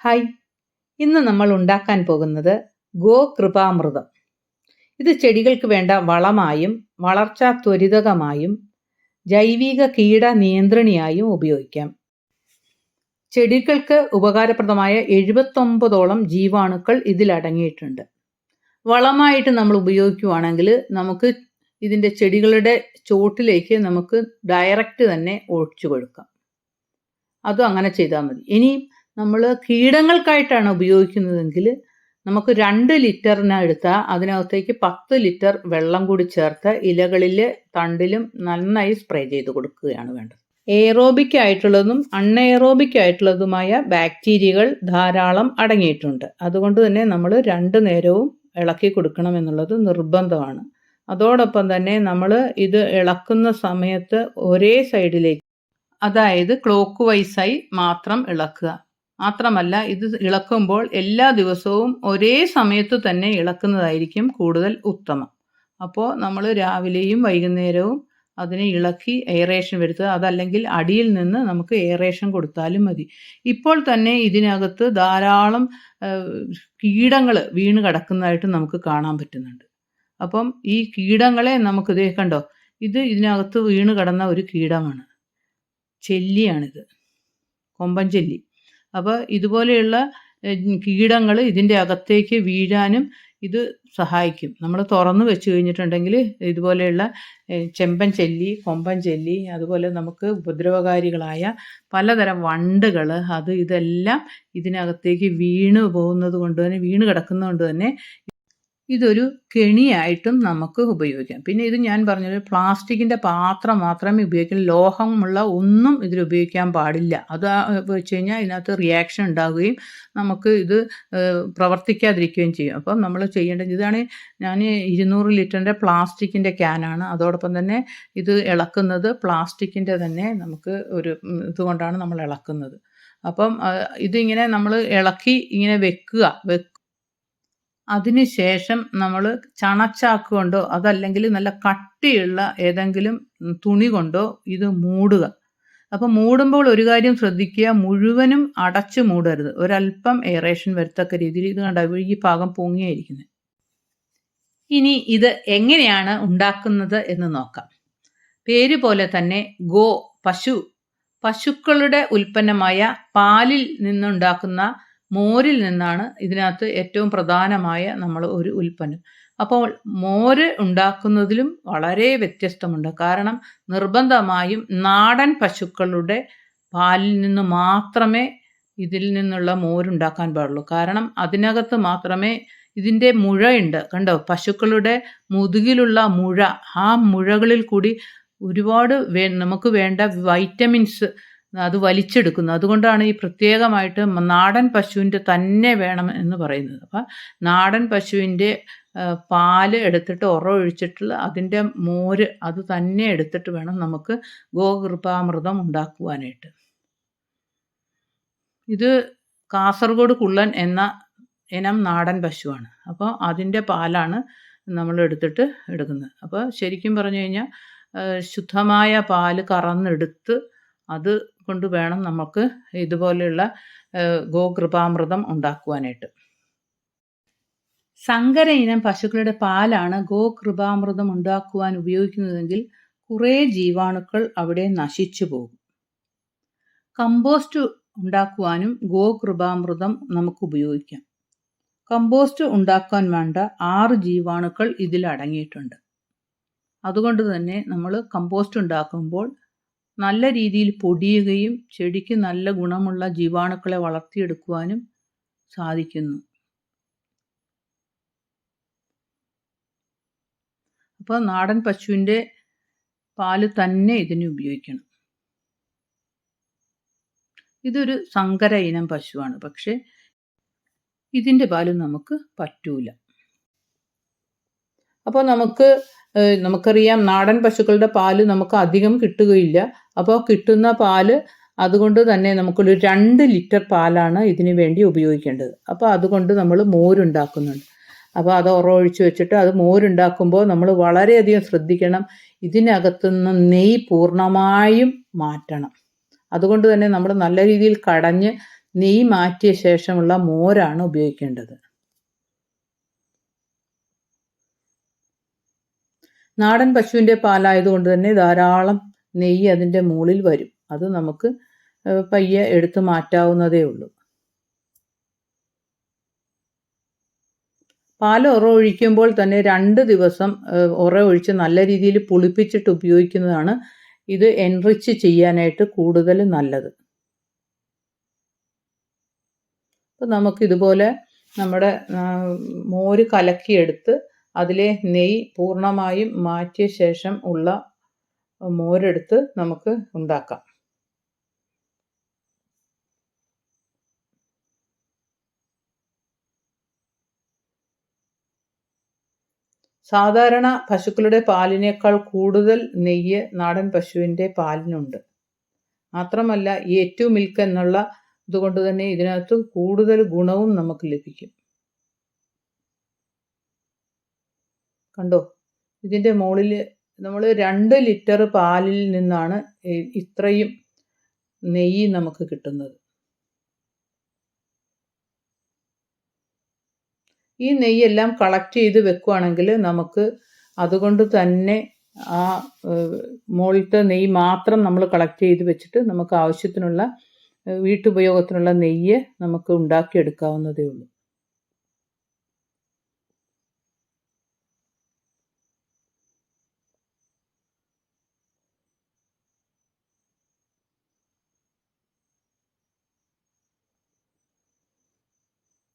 Hi. ഇന്ന് നമ്മൾ ഉണ്ടാക്കാൻ പോകുന്നത് ഗോ കൃപാമൃതം ഇത് ചെടികൾക്ക് വേണ്ട വളമായും വളർച്ചാ ത്വരിതകമായും ജൈവിക കീട നിയന്ത്രണിയായും ഉപയോഗിക്കാം. ചെടികൾക്ക് ഉപകാരപ്രദമായ എഴുപത്തൊമ്പതോളം ജീവാണുക്കൾ ഇതിൽ അടങ്ങിയിട്ടുണ്ട്. വളമായിട്ട് നമ്മൾ ഉപയോഗിക്കുവാണെങ്കിൽ നമുക്ക് ഇതിന്റെ ചെടികളുടെ ചോട്ടിലേക്ക് നമുക്ക് ഡയറക്റ്റ് തന്നെ ഒഴിച്ചു കൊടുക്കാം. അതും അങ്ങനെ ചെയ്താൽ മതി. ഇനി നമ്മൾ കീടങ്ങൾക്കായിട്ടാണ് ഉപയോഗിക്കുന്നതെങ്കിൽ നമുക്ക് രണ്ട് ലിറ്ററിന് അതിനകത്തേക്ക് പത്ത് ലിറ്റർ വെള്ളം കൂടി ചേർത്ത് ഇലകളിൽ തണ്ടിലും നന്നായി സ്പ്രേ ചെയ്ത് കൊടുക്കുകയാണ് വേണ്ടത്. എയറോബിക് ആയിട്ടുള്ളതും അൺഎയറോബിക് ആയിട്ടുള്ളതുമായ ബാക്ടീരിയകൾ ധാരാളം അടങ്ങിയിട്ടുണ്ട്. അതുകൊണ്ട് തന്നെ നമ്മൾ രണ്ട് നേരവും ഇളക്കി കൊടുക്കണം എന്നുള്ളത് നിർബന്ധമാണ്. അതോടൊപ്പം തന്നെ നമ്മൾ ഇത് ഇളക്കുന്ന സമയത്ത് ഒരേ സൈഡിലേക്ക് അതായത് ക്ലോക്ക് വൈസായി മാത്രം ഇളക്കുക. മാത്രമല്ല ഇത് ഇളക്കുമ്പോൾ എല്ലാ ദിവസവും ഒരേ സമയത്ത് തന്നെ ഇളക്കുന്നതായിരിക്കും കൂടുതൽ ഉത്തമം. അപ്പോൾ നമ്മൾ രാവിലെയും വൈകുന്നേരവും അതിനെ ഇളക്കി എയറേഷൻ വരുത്തുക. അതല്ലെങ്കിൽ അടിയിൽ നിന്ന് നമുക്ക് എയറേഷൻ കൊടുത്താലും മതി. ഇപ്പോൾ തന്നെ ഇതിനകത്ത് ധാരാളം കീടങ്ങൾ വീണ് കിടക്കുന്നതായിട്ട് നമുക്ക് കാണാൻ പറ്റുന്നുണ്ട്. അപ്പം ഈ കീടങ്ങളെ നമുക്ക് ഇതേ കണ്ടോ ഇത് ഇതിനകത്ത് വീണ് കിടന്ന ഒരു കീടമാണ്. ചെല്ലിയാണിത്. കൊമ്പൻ ചെല്ലി. അപ്പോൾ ഇതുപോലെയുള്ള കീടങ്ങൾ ഇതിന്റെ അകത്തേക്ക് വീഴാനും ഇത് സഹായിക്കും. നമ്മൾ തുറന്ന് വെച്ച് കഴിഞ്ഞിട്ടുണ്ടെങ്കിൽ ഇതുപോലെയുള്ള ചെമ്പൻ ചെല്ലി കൊമ്പൻ ചെല്ലി അതുപോലെ നമുക്ക് ഉപദ്രവകാരികളായ പലതരം വണ്ടുകൾ അത് ഇതെല്ലാം ഇതിനകത്തേക്ക് വീണ് പോകുന്നത് കൊണ്ട് തന്നെ വീണ് കിടക്കുന്നത് കൊണ്ട് തന്നെ ഇതൊരു കെണിയായിട്ടും നമുക്ക് ഉപയോഗിക്കാം. പിന്നെ ഇത് ഞാൻ പറഞ്ഞൊരു പ്ലാസ്റ്റിക്കിന്റെ പാത്രം മാത്രമേ ഉപയോഗിക്കാൻ ലോഹമുള്ള ഒന്നും ഇതിൽ ഉപയോഗിക്കാൻ പാടില്ല. അത് വെച്ച് കഴിഞ്ഞാൽ ഇതിനകത്ത് റിയാക്ഷൻ ഉണ്ടാവുകയും നമുക്ക് ഇത് പ്രവർത്തിക്കാതിരിക്കുകയും ചെയ്യും. അപ്പം നമ്മൾ ചെയ്യേണ്ടത് ഇതാണ് ഞാൻ ഇരുന്നൂറ് ലിറ്ററിന്റെ പ്ലാസ്റ്റിക്കിന്റെ ക്യാനാണ്. അതോടൊപ്പം തന്നെ ഇത് ഇളക്കുന്നത് പ്ലാസ്റ്റിക്കിന്റെ തന്നെ നമുക്ക് ഒരു ഇതുകൊണ്ടാണ് നമ്മൾ ഇളക്കുന്നത്. അപ്പം ഇതിങ്ങനെ നമ്മൾ ഇളക്കി ഇങ്ങനെ വെക്കുക അതിനുശേഷം നമ്മൾ ചണച്ചാക്ക് കൊണ്ടോ അതല്ലെങ്കിൽ നല്ല കട്ടിയുള്ള ഏതെങ്കിലും തുണി കൊണ്ടോ ഇത് മൂടുക. അപ്പോൾ മൂടുമ്പോൾ ഒരു കാര്യം ശ്രദ്ധിക്കുക മുഴുവനും അടച്ചു മൂടരുത്. ഒരല്പം എയറേഷൻ വരത്തക്ക രീതിയിൽ ഇത് കണ്ട ഈ ഭാഗം പൊങ്ങിയായിരിക്കുന്നത് ഇനി ഇത് എങ്ങനെയാണ് ഉണ്ടാക്കുന്നത് എന്ന് നോക്കാം. പേര് പോലെ തന്നെ ഗോ പശു. പശുക്കളുടെ ഉൽപ്പന്നമായ പാലിൽ നിന്നുണ്ടാക്കുന്ന മോരിൽ നിന്നാണ് ഇതിനകത്ത് ഏറ്റവും പ്രധാനമായ നമ്മൾ ഒരു ഉൽപ്പന്നം. അപ്പോൾ മോര് ഉണ്ടാക്കുന്നതിലും വളരെ വ്യത്യസ്തമുണ്ട്. കാരണം നിർബന്ധമായും നാടൻ പശുക്കളുടെ പാലിൽ നിന്ന് മാത്രമേ ഇതിൽ നിന്നുള്ള മോരുണ്ടാക്കാൻ പാടുള്ളൂ. കാരണം അതിനകത്ത് മാത്രമേ ഇതിന്റെ മുഴയുണ്ട്. കണ്ടോ? പശുക്കളുടെ മുതുകിലുള്ള മുഴ. ആ മുഴകളിൽ കൂടി ഒരുപാട് നമുക്ക് വേണ്ട വൈറ്റമിൻസ് അത് വലിച്ചെടുക്കുന്നു. അതുകൊണ്ടാണ് ഈ പ്രത്യേകമായിട്ട് നാടൻ പശുവിന്റെ തന്നെ വേണം എന്ന് പറയുന്നത്. അപ്പം നാടൻ പശുവിന്റെ പാൽ എടുത്തിട്ട് ഉറ ഒഴിച്ചിട്ടുള്ള അതിന്റെ മോര് അത് തന്നെ എടുത്തിട്ട് വേണം നമുക്ക് ഗോകൃപാമൃതം ഉണ്ടാക്കുവാനായിട്ട്. ഇത് കാസർഗോഡ് കുള്ളൻ എന്ന ഇനം നാടൻ പശുവാണ്. അപ്പോൾ അതിന്റെ പാലാണ് നമ്മൾ എടുത്തിട്ട് എടുക്കുന്നത്. അപ്പോൾ ശരിക്കും പറഞ്ഞു കഴിഞ്ഞാൽ ശുദ്ധമായ പാൽ കറന്നെടുത്ത് അത് കൊണ്ട് വേണം നമുക്ക് ഇതുപോലെയുള്ള ഗോകൃപാമൃതം ഉണ്ടാക്കുവാനായിട്ട്. സങ്കര ഇനം പശുക്കളുടെ പാലാണ് ഗോകൃപാമൃതം ഉണ്ടാക്കുവാൻ ഉപയോഗിക്കുന്നതെങ്കിൽ കുറേ ജീവാണുക്കൾ അവിടെ നശിച്ചു പോകും. കമ്പോസ്റ്റ് ഉണ്ടാക്കുവാനും ഗോകൃപാമൃതം നമുക്ക് ഉപയോഗിക്കാം. കമ്പോസ്റ്റ് ഉണ്ടാക്കാൻ വേണ്ട ആറ് ജീവാണുക്കൾ ഇതിൽ അടങ്ങിയിട്ടുണ്ട്. അതുകൊണ്ട് തന്നെ നമ്മൾ കമ്പോസ്റ്റ് ഉണ്ടാക്കുമ്പോൾ നല്ല രീതിയിൽ പൊടിയുകയും ചെടിക്ക് നല്ല ഗുണമുള്ള ജീവാണുക്കളെ വളർത്തിയെടുക്കുവാനും സാധിക്കുന്നു. അപ്പോൾ നാടൻ പശുവിന്റെ പാൽ തന്നെ ഇതിന് ഉപയോഗിക്കണം. ഇതൊരു സങ്കര ഇനം പശുവാണ്. പക്ഷേ ഇതിന്റെ പാൽ നമുക്ക് പറ്റൂല. അപ്പോൾ നമുക്ക് നമുക്കറിയാം നാടൻ പശുക്കളുടെ പാൽ നമുക്ക് അധികം കിട്ടുകയില്ല. അപ്പോൾ കിട്ടുന്ന പാൽ അതുകൊണ്ട് തന്നെ നമുക്കൊരു രണ്ട് ലിറ്റർ പാലാണ് ഇതിനു വേണ്ടി ഉപയോഗിക്കേണ്ടത്. അപ്പോൾ അതുകൊണ്ട് നമ്മൾ മോരുണ്ടാക്കുന്നുണ്ട്. അപ്പോൾ അത് ഉറവൊഴിച്ച് വെച്ചിട്ട് അത് മോരുണ്ടാക്കുമ്പോൾ നമ്മൾ വളരെയധികം ശ്രദ്ധിക്കണം. ഇതിനകത്തുനിന്ന് നെയ് പൂർണമായും മാറ്റണം. അതുകൊണ്ട് തന്നെ നമ്മൾ നല്ല രീതിയിൽ കടഞ്ഞ് നെയ് മാറ്റിയ ശേഷമുള്ള മോരാണ് ഉപയോഗിക്കേണ്ടത്. നാടൻ പശുവിന്റെ പാലായതുകൊണ്ട് തന്നെ ധാരാളം നെയ്യ് അതിന്റെ മുകളിൽ വരും. അത് നമുക്ക് പയ്യെ എടുത്തു മാറ്റാവുന്നതേ ഉള്ളൂ. പാൽ ഉറ ഒഴിക്കുമ്പോൾ തന്നെ രണ്ട് ദിവസം ഉറ ഒഴിച്ച് നല്ല രീതിയിൽ പുളിപ്പിച്ചിട്ട് ഉപയോഗിക്കുന്നതാണ് ഇത് എൻറിച്ച് ചെയ്യാനായിട്ട് കൂടുതൽ നല്ലത്. അപ്പം നമുക്കിതുപോലെ നമ്മുടെ മോര് കലക്കിയെടുത്ത് അതിലെ നെയ്യ് പൂർണമായും മാറ്റിയ ശേഷം ഉള്ള മോരെടുത്ത് നമുക്ക് ഉണ്ടാക്കാം. സാധാരണ പശുക്കളുടെ പാലിനേക്കാൾ കൂടുതൽ നെയ്യ് നാടൻ പശുവിന്റെ പാലിനുണ്ട്. മാത്രമല്ല ഈ ഏറ്റവും മിൽക്ക് എന്നുള്ള ഇതുകൊണ്ട് തന്നെ ഇതിനകത്ത് കൂടുതൽ ഗുണവും നമുക്ക് ലഭിക്കും. കണ്ടോ? ഇതിന്റെ മുകളിൽ നമ്മൾ രണ്ട് ലിറ്റർ പാലിൽ നിന്നാണ് ഇത്രയും നെയ്യ് നമുക്ക് കിട്ടുന്നത്. ഈ നെയ്യെല്ലാം കളക്ട് ചെയ്ത് വെക്കുവാണെങ്കിൽ നമുക്ക് അതുകൊണ്ട് തന്നെ ആ മുകളിലത്തെ നെയ്യ് മാത്രം നമ്മൾ കളക്ട് ചെയ്ത് വെച്ചിട്ട് നമുക്ക് ആവശ്യത്തിനുള്ള വീട്ടുപയോഗത്തിനുള്ള നെയ്യ് നമുക്ക് ഉണ്ടാക്കിയെടുക്കാവുന്നതേ ഉള്ളൂ.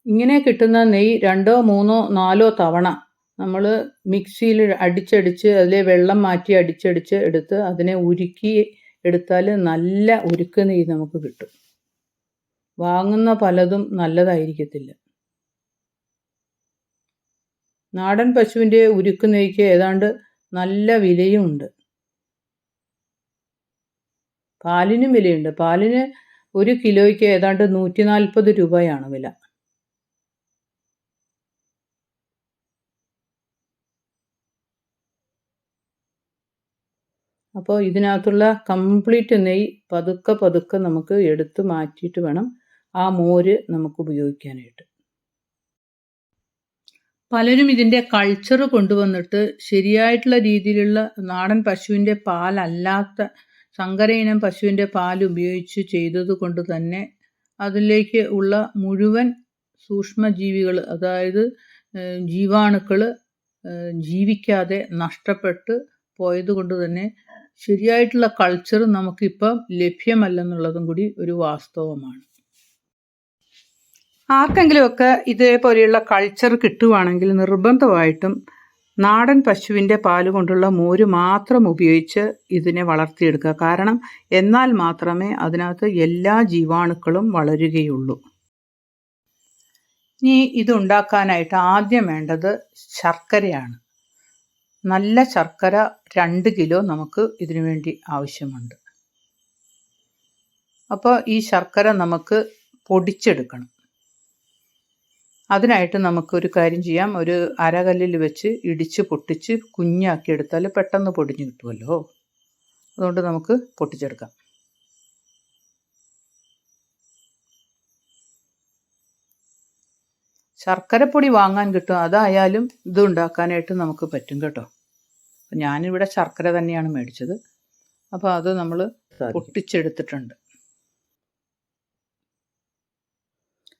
ഇങ്ങനെ കിട്ടുന്ന നെയ്യ് രണ്ടോ മൂന്നോ നാലോ തവണ നമ്മൾ മിക്സിയിൽ അടിച്ചടിച്ച് അതിലെ വെള്ളം മാറ്റി അടിച്ചടിച്ച് എടുത്ത് അതിനെ ഉരുക്കി എടുത്താൽ നല്ല ഉരുക്ക് നെയ്യ് നമുക്ക് കിട്ടും. വാങ്ങുന്ന പലതും നല്ലതായിരിക്കത്തില്ല. നാടൻ പശുവിന്റെ ഉരുക്ക് നെയ്ക്ക് ഏതാണ്ട് നല്ല വിലയുമുണ്ട് പാലിനും വിലയുണ്ട്. പാലിന് ഒരു കിലോയ്ക്ക് ഏതാണ്ട് നൂറ്റി നാൽപ്പത് രൂപയാണ് വില. അപ്പോൾ ഇതിനകത്തുള്ള കംപ്ലീറ്റ് നെയ്യ് പതുക്കെ പതുക്കെ നമുക്ക് എടുത്ത് മാറ്റിയിട്ട് വേണം ആ മോര് നമുക്ക് ഉപയോഗിക്കാനായിട്ട്. പലരും ഇതിന്റെ കൾച്ചർ കൊണ്ടുവന്നിട്ട് ശരിയായിട്ടുള്ള രീതിയിലുള്ള നാടൻ പശുവിന്റെ പാലല്ലാത്ത സങ്കര ഇനം പശുവിന്റെ പാൽ ഉപയോഗിച്ച് ചെയ്തത് കൊണ്ട് തന്നെ അതിലേക്ക് ഉള്ള മുഴുവൻ സൂക്ഷ്മജീവികൾ അതായത് ജീവാണുക്കൾ ജീവിക്കാതെ നഷ്ടപ്പെട്ട് പോയത് കൊണ്ട് തന്നെ ശരിയായിട്ടുള്ള കൾച്ചർ നമുക്കിപ്പം ലഭ്യമല്ലെന്നുള്ളതും കൂടി ഒരു വാസ്തവമാണ്. ആർക്കെങ്കിലുമൊക്കെ ഇതേപോലെയുള്ള കൾച്ചർ കിട്ടുവാണെങ്കിൽ നിർബന്ധമായിട്ടും നാടൻ പശുവിന്റെ പാൽ കൊണ്ടുള്ള മോര് മാത്രം ഉപയോഗിച്ച് ഇതിനെ വളർത്തിയെടുക്കുക. കാരണം എന്നാൽ മാത്രമേ അതിനകത്ത് എല്ലാ ജീവാണുക്കളും വളരുകയുള്ളൂ. ഇനി ഇതുണ്ടാക്കാനായിട്ട് ആദ്യം വേണ്ടത് ശർക്കരയാണ്. നല്ല ശർക്കര രണ്ട് കിലോ നമുക്ക് ഇതിനു വേണ്ടി ആവശ്യമുണ്ട്. അപ്പോൾ ഈ ശർക്കര നമുക്ക് പൊടിച്ചെടുക്കണം. അതിനായിട്ട് നമുക്കൊരു കാര്യം ചെയ്യാം. ഒരു അരകല്ലിൽ വെച്ച് ഇടിച്ച് പൊട്ടിച്ച് കുഞ്ഞാക്കി എടുത്താൽ പെട്ടെന്ന് പൊടിഞ്ഞു കിട്ടുമല്ലോ അതുകൊണ്ട് നമുക്ക് പൊട്ടിച്ചെടുക്കാം. ശർക്കരപ്പൊടി വാങ്ങാൻ കിട്ടും. അതായാലും ഇത് ഉണ്ടാക്കാനായിട്ട് നമുക്ക് പറ്റും കേട്ടോ. ഞാനിവിടെ ശർക്കര തന്നെയാണ് മേടിച്ചത്. അപ്പോൾ അത് നമ്മൾ പൊട്ടിച്ചെടുത്തിട്ടുണ്ട്.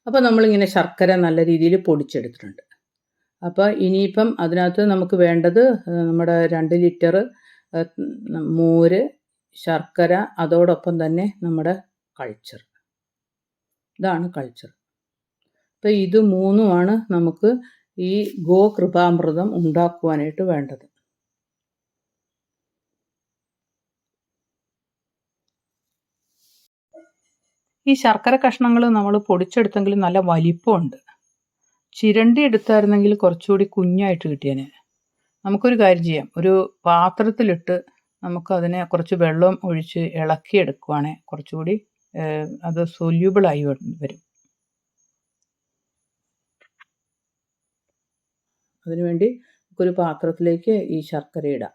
അപ്പോൾ നമ്മളിങ്ങനെ ശർക്കര നല്ല രീതിയിൽ പൊടിച്ചെടുത്തിട്ടുണ്ട്. അപ്പോൾ ഇനിയിപ്പം അതിനകത്ത് നമുക്ക് വേണ്ടത് നമ്മുടെ രണ്ട് ലിറ്റർ മോര് ശർക്കര അതോടൊപ്പം തന്നെ നമ്മുടെ കൾച്ചർ. ഇതാണ് കൾച്ചർ. അപ്പോൾ ഇത് മൂന്നുമാണ് നമുക്ക് ഈ ഗോകൃപാമൃതം ഉണ്ടാക്കുവാനായിട്ട് വേണ്ടത്. ഈ ശർക്കര കഷ്ണങ്ങൾ നമ്മൾ പൊടിച്ചെടുത്തെങ്കിൽ നല്ല വലിപ്പമുണ്ട്. ചിരണ്ടി എടുത്തായിരുന്നെങ്കിൽ കുറച്ചുകൂടി കുഞ്ഞായിട്ട് കിട്ടിയേനെ. നമുക്കൊരു കാര്യം ചെയ്യാം. ഒരു പാത്രത്തിലിട്ട് നമുക്കതിനെ കുറച്ച് വെള്ളം ഒഴിച്ച് ഇളക്കി എടുക്കുവാണെങ്കിൽ കുറച്ചുകൂടി അത് സൊല്യൂബിളായി വരും. അതിനുവേണ്ടി നമുക്കൊരു പാത്രത്തിലേക്ക് ഈ ശർക്കര ഇടാം.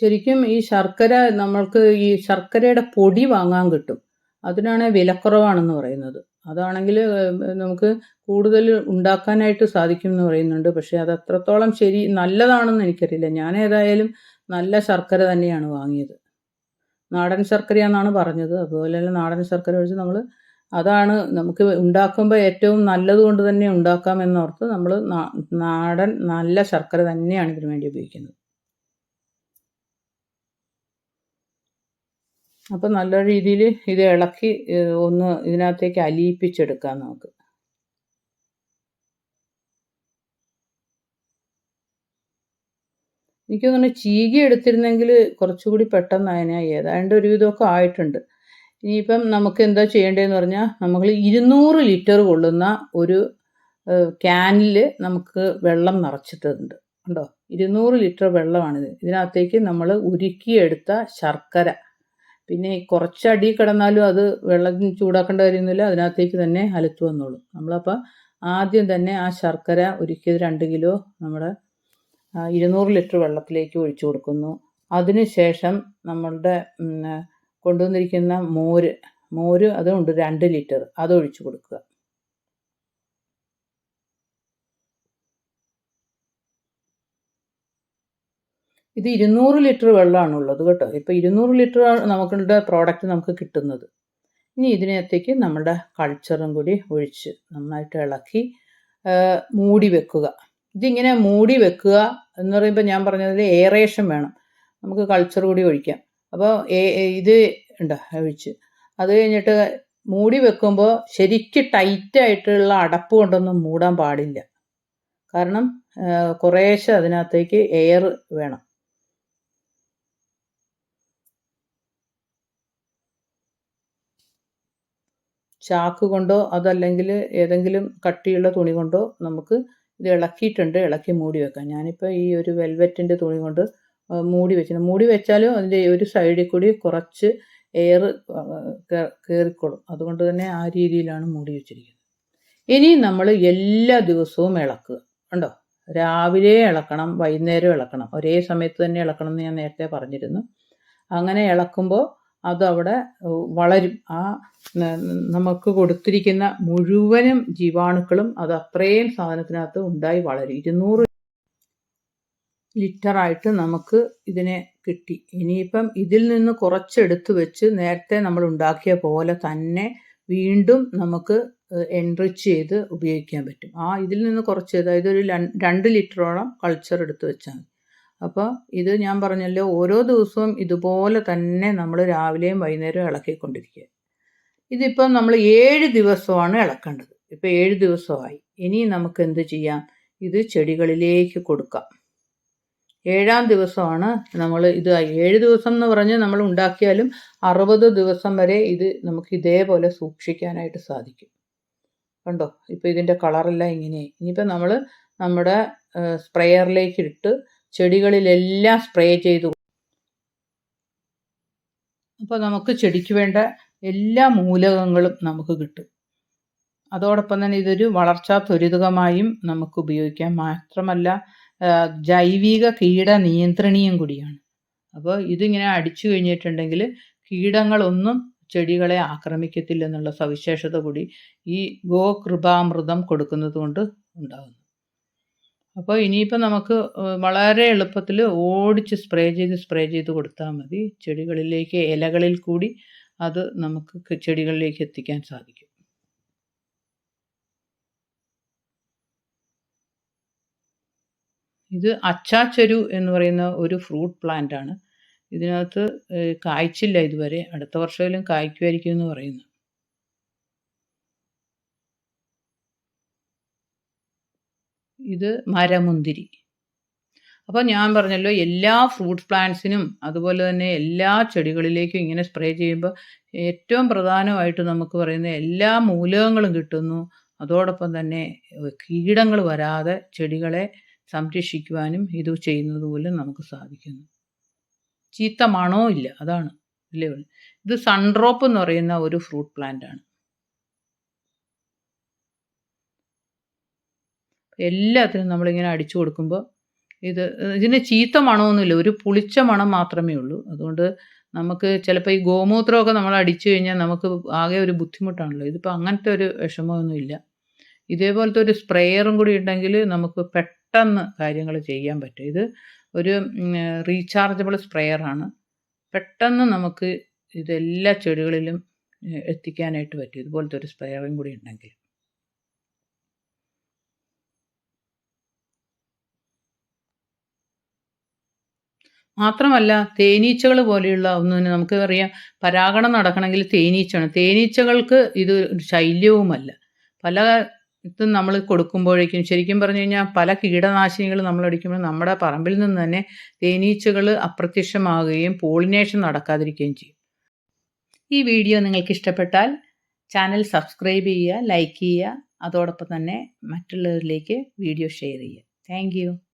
ശരിക്കും ഈ ശർക്കര നമ്മൾക്ക് ഈ ശർക്കരയുടെ പൊടി വാങ്ങാൻ കിട്ടും. അതിനാണ് വിലക്കുറവാണെന്ന് പറയുന്നത്. അതാണെങ്കിൽ നമുക്ക് കൂടുതൽ ഉണ്ടാക്കാനായിട്ട് സാധിക്കും എന്ന് പറയുന്നുണ്ട്. പക്ഷേ അത് അത്രത്തോളം ശരി നല്ലതാണെന്ന് എനിക്കറിയില്ല. ഞാൻ ഏതായാലും നല്ല ശർക്കര തന്നെയാണ് വാങ്ങിയത്. നാടൻ ശർക്കരയാണെന്നാണ് പറഞ്ഞത്. അതുപോലെ തന്നെ നാടൻ ശർക്കര ഒഴിച്ച് നമ്മൾ അതാണ് നമുക്ക് ഉണ്ടാക്കുമ്പോൾ ഏറ്റവും നല്ലത് കൊണ്ട് തന്നെ ഉണ്ടാക്കാം എന്നോർത്ത് നമ്മൾ നാടൻ നല്ല ശർക്കര തന്നെയാണ് ഇതിനു വേണ്ടി ഉപയോഗിക്കുന്നത്. അപ്പോൾ നല്ല രീതിയിൽ ഇത് ഇളക്കി ഒന്ന് ഇതിനകത്തേക്ക് അലിയിപ്പിച്ചെടുക്കാം നമുക്ക്. എനിക്കൊന്ന് ചീകി എടുത്തിരുന്നെങ്കിൽ കുറച്ചുകൂടി പെട്ടെന്ന് പെട്ടെന്നായനെ ഏതാണ്ട് ഒരുവിധമൊക്കെ ആയിട്ടുണ്ട്. ഇനിയിപ്പം നമുക്ക് എന്താ ചെയ്യേണ്ടതെന്ന് പറഞ്ഞാൽ നമ്മൾ ഇരുന്നൂറ് ലിറ്റർ കൊള്ളുന്ന ഒരു ക്യാനിൽ നമുക്ക് വെള്ളം നിറച്ചിട്ടുണ്ട്. ഉണ്ടോ ഇരുന്നൂറ് ലിറ്റർ വെള്ളമാണിത്. ഇതിനകത്തേക്ക് നമ്മൾ ഉരുക്കിയെടുത്ത ശർക്കര. പിന്നെ കുറച്ച് അടി കിടന്നാലും അത് വെള്ളം ചൂടാക്കേണ്ട കാര്യമൊന്നുമില്ല. അതിനകത്തേക്ക് തന്നെ അലത്തു വന്നോളൂ. നമ്മളപ്പോൾ ആദ്യം തന്നെ ആ ശർക്കര ഒരുക്കിയത് രണ്ട് കിലോ നമ്മുടെ ഇരുന്നൂറ് ലിറ്റർ വെള്ളത്തിലേക്ക് ഒഴിച്ചു കൊടുക്കുന്നു. അതിനുശേഷം നമ്മളുടെ കൊണ്ടുവന്നിരിക്കുന്ന മോര് മോര് അതുണ്ട് രണ്ട് ലിറ്റർ. അത് ഒഴിച്ചു കൊടുക്കുക. ഇത് ഇരുന്നൂറ് ലിറ്റർ വെള്ളമാണ് ഉള്ളത് കേട്ടോ. ഇപ്പോൾ ഇരുന്നൂറ് ലിറ്റർ നമുക്കുള്ള പ്രോഡക്റ്റ് നമുക്ക് കിട്ടുന്നത്. ഇനി ഇതിനകത്തേക്ക് നമ്മുടെ കൾച്ചറും കൂടി ഒഴിച്ച് നന്നായിട്ട് ഇളക്കി മൂടി വെക്കുക. ഇതിങ്ങനെ മൂടി വെക്കുക എന്ന് പറയുമ്പോൾ ഞാൻ പറഞ്ഞതിൽ ഏറേഷൻ വേണം. നമുക്ക് കൾച്ചർ കൂടി ഒഴിക്കാം. അപ്പോൾ ഇത് ഉണ്ടോ? ഒഴിച്ച്. അത് കഴിഞ്ഞിട്ട് മൂടി വെക്കുമ്പോൾ ശരിക്ക് ടൈറ്റായിട്ടുള്ള അടപ്പ് കൊണ്ടൊന്നും മൂടാൻ പാടില്ല. കാരണം കുറേശ്ശെ അതിനകത്തേക്ക് എയർ വേണം. ചാക്ക് കൊണ്ടോ അതല്ലെങ്കിൽ ഏതെങ്കിലും കട്ടിയുള്ള തുണി കൊണ്ടോ നമുക്ക് ഇത് ഇളക്കിയിട്ടുണ്ട് ഇളക്കി മൂടി വെക്കാം. ഞാനിപ്പോൾ ഈ ഒരു വെൽവെറ്റിന്റെ തുണി കൊണ്ട് മൂടി വെച്ചിട്ടുണ്ട് മൂടി വെച്ചാലും അതിന്റെ ഒരു സൈഡിൽ കൂടി കുറച്ച് എയർ കയറിക്കോളും അതുകൊണ്ട് തന്നെ ആ രീതിയിലാണ് മൂടി വെച്ചിരിക്കുന്നത്. ഇനി നമ്മൾ എല്ലാ ദിവസവും ഇളക്കുക. ഉണ്ടോ രാവിലെ ഇളക്കണം വൈകുന്നേരം ഇളക്കണം. ഒരേ സമയത്ത് തന്നെ ഇളക്കണം എന്ന് ഞാൻ നേരത്തെ പറഞ്ഞിരുന്നു. അങ്ങനെ ഇളക്കുമ്പോൾ അതവിടെ വളരും. ആ നമുക്ക് കൊടുത്തിരിക്കുന്ന മുഴുവനും ജീവാണുക്കളും അത് അത്രയും സാധനത്തിനകത്ത് ഉണ്ടായി വളരും. ഇരുന്നൂറ് ലിറ്ററായിട്ട് നമുക്ക് ഇതിനെ കിട്ടി. ഇനിയിപ്പം ഇതിൽ നിന്ന് കുറച്ചെടുത്ത് വെച്ച് നേരത്തെ നമ്മൾ ഉണ്ടാക്കിയ പോലെ തന്നെ വീണ്ടും നമുക്ക് എൻറിച്ച് ചെയ്ത് ഉപയോഗിക്കാൻ പറ്റും. ആ ഇതിൽ നിന്ന് കുറച്ച് അതായത് ഒരു രണ്ട് ലിറ്ററോളം കൾച്ചർ എടുത്ത് വെച്ചാൽ അപ്പോൾ ഇത് ഞാൻ പറഞ്ഞല്ലോ ഓരോ ദിവസവും ഇതുപോലെ തന്നെ നമ്മൾ രാവിലെയും വൈകുന്നേരവും ഇളക്കിക്കൊണ്ടിരിക്കുക. ഇതിപ്പം നമ്മൾ ഏഴ് ദിവസമാണ് ഇളക്കേണ്ടത്. ഇപ്പോൾ ഏഴ് ദിവസമായി. ഇനി നമുക്ക് എന്ത് ചെയ്യാം? ഇത് ചെടികളിലേക്ക് കൊടുക്കാം. ഏഴാം ദിവസമാണ് നമ്മൾ ഇത് ഏഴ് ദിവസം എന്ന് പറഞ്ഞ് നമ്മൾ ഉണ്ടാക്കിയാലും അറുപത് ദിവസം വരെ ഇത് നമുക്ക് ഇതേപോലെ സൂക്ഷിക്കാനായിട്ട് സാധിക്കും. കണ്ടോ? ഇപ്പോൾ ഇതിന്റെ കളറെല്ലാം ഇങ്ങനെയായി. ഇനിയിപ്പോൾ നമ്മൾ നമ്മുടെ സ്പ്രെയറിലേക്ക് ഇട്ട് ചെടികളിലെല്ലാം സ്പ്രേ ചെയ്തു. അപ്പോൾ നമുക്ക് ചെടിക്ക് വേണ്ട എല്ലാ മൂലകങ്ങളും നമുക്ക് കിട്ടും. അതോടൊപ്പം തന്നെ ഇതൊരു വളർച്ചാ ത്വരിതകമായും നമുക്ക് ഉപയോഗിക്കാം. മാത്രമല്ല ജൈവിക കീട നിയന്ത്രണിയും കൂടിയാണ്. അപ്പോൾ ഇതിങ്ങനെ അടിച്ചു കഴിഞ്ഞിട്ടുണ്ടെങ്കിൽ കീടങ്ങളൊന്നും ചെടികളെ ആക്രമിക്കത്തില്ല എന്നുള്ള സവിശേഷത കൂടി ഈ ഗോകൃപാമൃതം കൊടുക്കുന്നത് കൊണ്ട് ഉണ്ടാകുന്നു. അപ്പോൾ ഇനിയിപ്പോൾ നമുക്ക് വളരെ എളുപ്പത്തിൽ ഓടിച്ച് സ്പ്രേ ചെയ്ത് സ്പ്രേ ചെയ്ത് കൊടുത്താൽ മതി. ചെടികളിലേക്ക് ഇലകളിൽ കൂടി അത് നമുക്ക് ചെടികളിലേക്ക് എത്തിക്കാൻ സാധിക്കും. ഇത് അച്ചാച്ചരു എന്ന് പറയുന്ന ഒരു ഫ്രൂട്ട് പ്ലാന്റ് ആണ്. ഇതിനകത്ത് കായ്ച്ചില്ല ഇതുവരെ. അടുത്ത വർഷമെങ്കിലും കായ്ക്കുമായിരിക്കും എന്ന് പറയുന്നു. ഇത് മരമുന്തിരി. അപ്പോൾ ഞാൻ പറഞ്ഞല്ലോ എല്ലാ ഫ്രൂട്ട് പ്ലാന്റ്സിനും അതുപോലെ തന്നെ എല്ലാ ചെടികളിലേക്കും ഇങ്ങനെ സ്പ്രേ ചെയ്യുമ്പോൾ ഏറ്റവും പ്രധാനമായിട്ട് നമുക്ക് പറയുന്ന എല്ലാ മൂലകങ്ങളും കിട്ടുന്നു. അതോടൊപ്പം തന്നെ കീടങ്ങൾ വരാതെ ചെടികളെ സംരക്ഷിക്കുവാനും ഇത് ചെയ്യുന്നത് പോലും നമുക്ക് സാധിക്കുന്നു. ചീത്ത മണവും ഇല്ല അതാണ് ഇല്ലേ ഇത് സൺഡ്രോപ്പ് എന്ന് പറയുന്ന ഒരു ഫ്രൂട്ട് പ്ലാന്റ് ആണ് എല്ലാത്തിനും നമ്മളിങ്ങനെ അടിച്ചു കൊടുക്കുമ്പോൾ ഇത് ഇതിന് ചീത്ത മണമൊന്നുമില്ല. ഒരു പുളിച്ച മണം മാത്രമേ ഉള്ളൂ. അതുകൊണ്ട് നമുക്ക് ചിലപ്പോൾ ഈ ഗോമൂത്രമൊക്കെ നമ്മൾ അടിച്ചു കഴിഞ്ഞാൽ നമുക്ക് ആകെ ഒരു ബുദ്ധിമുട്ടാണല്ലോ. ഇതിപ്പോൾ അങ്ങനത്തെ ഒരു വിഷമമൊന്നുമില്ല ഇതേപോലത്തെ ഒരു സ്പ്രേയറും കൂടി ഉണ്ടെങ്കിൽ നമുക്ക് പെട്ടെന്ന് കാര്യങ്ങൾ ചെയ്യാൻ പറ്റും. ഇത് ഒരു റീചാർജബിൾ സ്പ്രേയറാണ്. പെട്ടെന്ന് നമുക്ക് ഇതെല്ലാ ചെടികളിലും എത്തിക്കാനായിട്ട് പറ്റും. ഇതുപോലത്തെ ഒരു സ്പ്രേയറും കൂടി ഉണ്ടെങ്കിൽ. മാത്രമല്ല തേനീച്ചകൾ പോലെയുള്ള ഒന്നിന് നമുക്ക് അറിയാം. പരാഗണം നടക്കണമെങ്കിൽ തേനീച്ചയാണ്. തേനീച്ചകൾക്ക് ഇത് ശൈല്യവുമല്ല. പല ഇതും നമ്മൾ കൊടുക്കുമ്പോഴേക്കും ശരിക്കും പറഞ്ഞു കഴിഞ്ഞാൽ പല കീടനാശിനികൾ നമ്മൾ അടിക്കുമ്പോൾ നമ്മുടെ പറമ്പിൽ നിന്ന് തന്നെ തേനീച്ചകൾ അപ്രത്യക്ഷമാകുകയും പോളിനേഷൻ നടക്കാതിരിക്കുകയും ചെയ്യും. ഈ വീഡിയോ നിങ്ങൾക്ക് ഇഷ്ടപ്പെട്ടാൽ ചാനൽ സബ്സ്ക്രൈബ് ചെയ്യുക ലൈക്ക് ചെയ്യുക. അതോടൊപ്പം തന്നെ മറ്റുള്ളവരിലേക്ക് വീഡിയോ ഷെയർ ചെയ്യുക. താങ്ക്